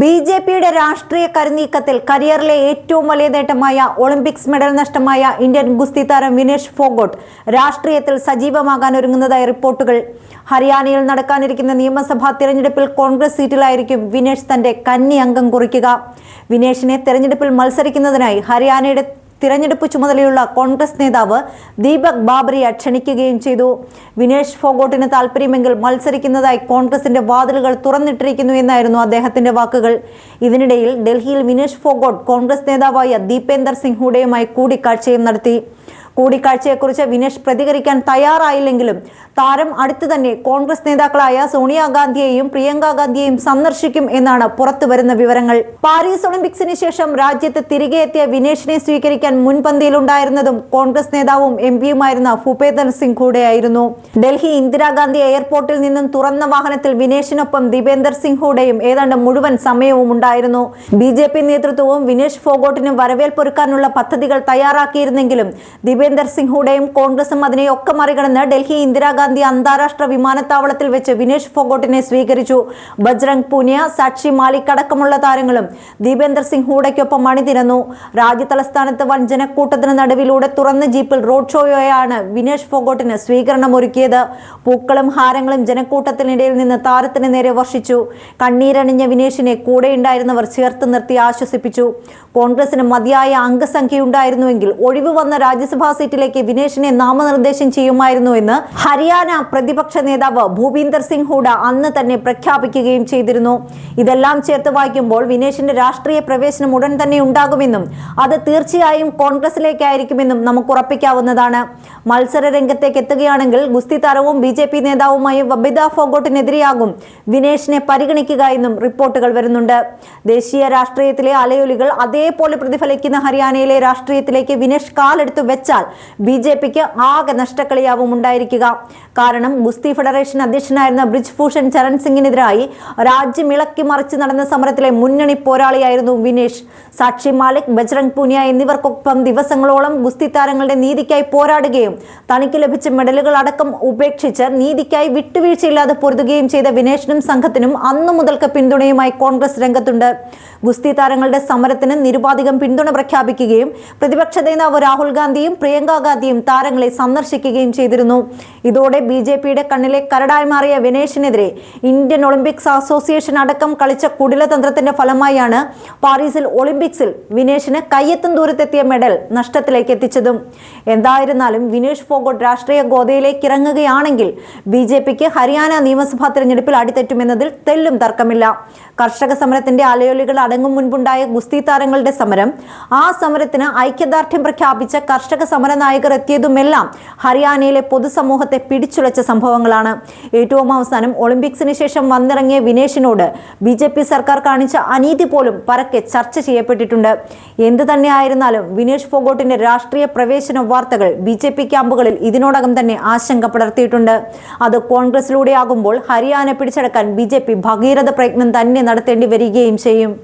B J പിയുടെ രാഷ്ട്രീയ കരുനീക്കത്തിൽ കരിയറിലെ ഏറ്റവും വലിയ നേട്ടമായ ഒളിമ്പിക്സ് മെഡൽ നഷ്ടമായ ഇന്ത്യൻ ഗുസ്തി താരം വിനേഷ് ഫോഗോട്ട് രാഷ്ട്രീയത്തിൽ സജീവമാകാൻ ഒരുങ്ങുന്നതായി റിപ്പോർട്ടുകൾ. ഹരിയാനയിൽ നടക്കാനിരിക്കുന്ന നിയമസഭാ തിരഞ്ഞെടുപ്പിൽ കോൺഗ്രസ് സീറ്റിലായിരിക്കും വിനേഷ് തന്റെ കന്നി അംഗം കുറിക്കുക. വിനേഷിനെ തെരഞ്ഞെടുപ്പിൽ മത്സരിക്കുന്നതിനായി ഹരിയാനയുടെ തിരഞ്ഞെടുപ്പ് ചുമതലയുള്ള കോൺഗ്രസ് നേതാവ് ദീപക് ബാബറിയെ ക്ഷണിക്കുകയും ചെയ്തു. വിനേഷ് ഫോഗോട്ടിന് താൽപ്പര്യമെങ്കിൽ മത്സരിക്കുന്നതായി കോൺഗ്രസിന്റെ വാതിലുകൾ തുറന്നിട്ടിരിക്കുന്നു എന്നായിരുന്നു അദ്ദേഹത്തിന്റെ വാക്കുകൾ. ഇതിനിടയിൽ ഡൽഹിയിൽ വിനേഷ് ഫോഗോട്ട് കോൺഗ്രസ് നേതാവായ ദീപേന്ദർ സിംഗ് ഹൂഡയുമായി കൂടിക്കാഴ്ചയും നടത്തി. കൂടിക്കാഴ്ചയെക്കുറിച്ച് വിനേഷ് പ്രതികരിക്കാൻ തയ്യാറായില്ലെങ്കിലും താരം അടുത്തു തന്നെ കോൺഗ്രസ് നേതാക്കളായ സോണിയാഗാന്ധിയെയും പ്രിയങ്ക ഗാന്ധിയെയും സന്ദർശിക്കും എന്നാണ് പുറത്തുവരുന്ന വിവരങ്ങൾ. പാരീസ് ഒളിമ്പിക്സിന് ശേഷം രാജ്യത്ത് തിരികെ എത്തിയ വിനേഷിനെ സ്വീകരിക്കാൻ മുൻപന്തിയിലുണ്ടായിരുന്നതും കോൺഗ്രസ് നേതാവും എം പിയുമായിരുന്ന ഭൂപേന്ദർ സിംഗ് ഹൂഡയായിരുന്നു ഡൽഹി ഇന്ദിരാഗാന്ധി എയർപോർട്ടിൽ നിന്നും തുറന്ന വാഹനത്തിൽ വിനേഷിനൊപ്പം ദീപേന്ദർ സിംഗ് ഹൂഡയും ഏതാണ്ട് മുഴുവൻ സമയവും ഉണ്ടായിരുന്നു. ബി നേതൃത്വവും വിനേഷ് ഫോഗോട്ടിനും വരവേൽപ്പൊരുക്കാനുള്ള പദ്ധതികൾ തയ്യാറാക്കിയിരുന്നെങ്കിലും ദീപേന്ദർ സിംഗ് ഹൂഡയും കോൺഗ്രസും അതിനെയൊക്കെ മറികടന്ന് ഡൽഹി ഇന്ദിരാഗാന്ധി അന്താരാഷ്ട്ര വിമാനത്താവളത്തിൽ വെച്ച് വിനേഷ് ഫോഗോട്ടിനെ സ്വീകരിച്ചു. ബജ്രംഗ് പൂനിയ സാക്ഷി മാലിക് അടക്കമുള്ള താരങ്ങളും ദീപേന്ദർ സിംഗ് ഹൂഡയ്ക്കൊപ്പം അണിനിരന്നു. രാജ്യ തലസ്ഥാനത്ത് വൻ ജനക്കൂട്ടത്തിന് നടുവിലൂടെ തുറന്ന ജീപ്പിൽ റോഡ് ഷോയോയാണ് വിനേഷ് ഫോഗോട്ടിന് സ്വീകരണം ഒരുക്കിയത് പൂക്കളും ഹാരങ്ങളും ജനക്കൂട്ടത്തിനിടയിൽ നിന്ന് താരത്തിന് നേരെ വർഷിച്ചു. കണ്ണീരണിഞ്ഞ വിനേഷിനെ കൂടെയുണ്ടായിരുന്നവർ ചേർത്ത് നിർത്തി ആശ്വസിപ്പിച്ചു. കോൺഗ്രസിന് മതിയായ അംഗസംഖ്യയുണ്ടായിരുന്നുവെങ്കിൽ ഒഴിവ് വന്ന രാജ്യസഭാ സീറ്റിലേക്ക് വിനേഷിനെ നാമനിർദ്ദേശം ചെയ്യുമായിരുന്നു എന്ന് ഹരിയാന പ്രതിപക്ഷ നേതാവ് ഭൂപീന്ദർ സിംഗ് ഹൂഡ അന്ന് തന്നെ പ്രഖ്യാപിക്കുകയും ചെയ്തിരുന്നു. ഇതെല്ലാം ചേർത്ത് വായിക്കുമ്പോൾ വിനേഷിന്റെ രാഷ്ട്രീയ പ്രവേശനം ഉടൻ തന്നെ ഉണ്ടാകുമെന്നും അത് തീർച്ചയായും കോൺഗ്രസിലേക്കായിരിക്കുമെന്നും നമുക്ക് ഉറപ്പിക്കാവുന്നതാണ്. മത്സര രംഗത്തേക്ക് എത്തുകയാണെങ്കിൽ ഗുസ്തി താരവും ബി ജെ പി നേതാവുമായ വബിത ഫോഗോട്ടിനെതിരെയാകും വിനേഷിനെ പരിഗണിക്കുക എന്നും റിപ്പോർട്ടുകൾ വരുന്നുണ്ട്. ദേശീയ രാഷ്ട്രീയത്തിലെ അലയൊലികൾ അതേപോലെ പ്രതിഫലിക്കുന്ന ഹരിയാനയിലെ രാഷ്ട്രീയത്തിലേക്ക് വിനേഷ് കാലെടുത്തു വെച്ചാൽ ബി ജെ പിക്ക് ആകെ നഷ്ടക്കളിയാവും ഉണ്ടായിരിക്കുക. കാരണം ഗുസ്തി ഫെഡറേഷൻ അധ്യക്ഷനായിരുന്ന ബ്രിജ് ഭൂഷൺ ചരൺ സിംഗിനെതിരായി രാജ്യം ഇളക്കി മറിച്ച് നടന്ന സമരത്തിലെ മുന്നണി പോരാളിയായിരുന്നു വിനേഷ്. സാക്ഷി മാലിക് ബജ്രംഗ് പൂനിയ എന്നിവർക്കൊപ്പം ദിവസങ്ങളോളം ഗുസ്തി താരങ്ങളുടെ നീതിക്കായി പോരാടുകയും തനിക്ക് ലഭിച്ച മെഡലുകൾ അടക്കം ഉപേക്ഷിച്ച് നീതിക്കായി വിട്ടുവീഴ്ചയില്ലാതെ പൊരുതുകയും ചെയ്ത വിനേഷിനും സംഘത്തിനും അന്നു മുതൽക്ക് പിന്തുണയുമായി കോൺഗ്രസ് രംഗത്തുണ്ട്. ഗുസ്തി താരങ്ങളുടെ സമരത്തിന് നിരുപാധികം പിന്തുണ പ്രഖ്യാപിക്കുകയും പ്രതിപക്ഷ നേതാവ് രാഹുൽ ഗാന്ധിയും പ്രിയങ്ക ഗാന്ധിയും താരങ്ങളെ സന്ദർശിക്കുകയും ചെയ്തിരുന്നു. ഇതോടെ ബി ജെ പിയുടെ കണ്ണിലെ കരടായി മാറിയ വിനേഷിനെതിരെ ഇന്ത്യൻ ഒളിമ്പിക്സ് അസോസിയേഷൻ അടക്കം കളിച്ച കുടിലതന്ത്രത്തിന്റെ ഫലമായാണ് പാരീസിൽ ഒളിമ്പിക്സിൽ വിനേഷിന് കയ്യെത്തും ദൂരത്തെത്തിയ മെഡൽ നഷ്ടത്തിലേക്ക് എത്തിച്ചതും. എന്തായിരുന്നാലും വിനേഷ് ഫോഗോട്ട് രാഷ്ട്രീയ ഗോതയിലേക്ക് ഇറങ്ങുകയാണെങ്കിൽ ബി ജെ പിക്ക് ഹരിയാന നിയമസഭാ തെരഞ്ഞെടുപ്പിൽ അടിതെറ്റുമെന്നതിൽ തെല്ലും തർക്കമില്ല. കർഷക സമരത്തിന്റെ അലയൊലികൾ അടങ്ങും മുൻപുണ്ടായ ഗുസ്തി താരങ്ങളുടെ സമരം ആ സമരത്തിന് ഐക്യദാർഢ്യം പ്രഖ്യാപിച്ച കർഷക സമര നായകർ എത്തിയതുമെല്ലാം ഹരിയാനയിലെ പൊതുസമൂഹത്തെ പിടിച്ചുളച്ച സംഭവങ്ങളാണ്. ഏറ്റവും അവസാനം ഒളിമ്പിക്സിന് ശേഷം വന്നിറങ്ങിയ വിനേഷിനോട് ബി ജെ പി സർക്കാർ കാണിച്ച അനീതി പോലും പരക്കെ ചർച്ച ചെയ്യപ്പെട്ടിട്ടുണ്ട്. എന്തു തന്നെയായിരുന്നാലും വിനേഷ് ഫോഗോട്ടിന്റെ രാഷ്ട്രീയ പ്രവേശന വാർത്തകൾ ബി ജെ പി ക്യാമ്പുകളിൽ ഇതിനോടകം തന്നെ ആശങ്ക പടർത്തിയിട്ടുണ്ട് അത് കോൺഗ്രസിലൂടെയാകുമ്പോൾ ഹരിയാന പിടിച്ചടക്കാൻ ബി ജെ പി ഭഗീരഥ പ്രയത്നം തന്നെ നടത്തേണ്ടി വരികയും ചെയ്യും.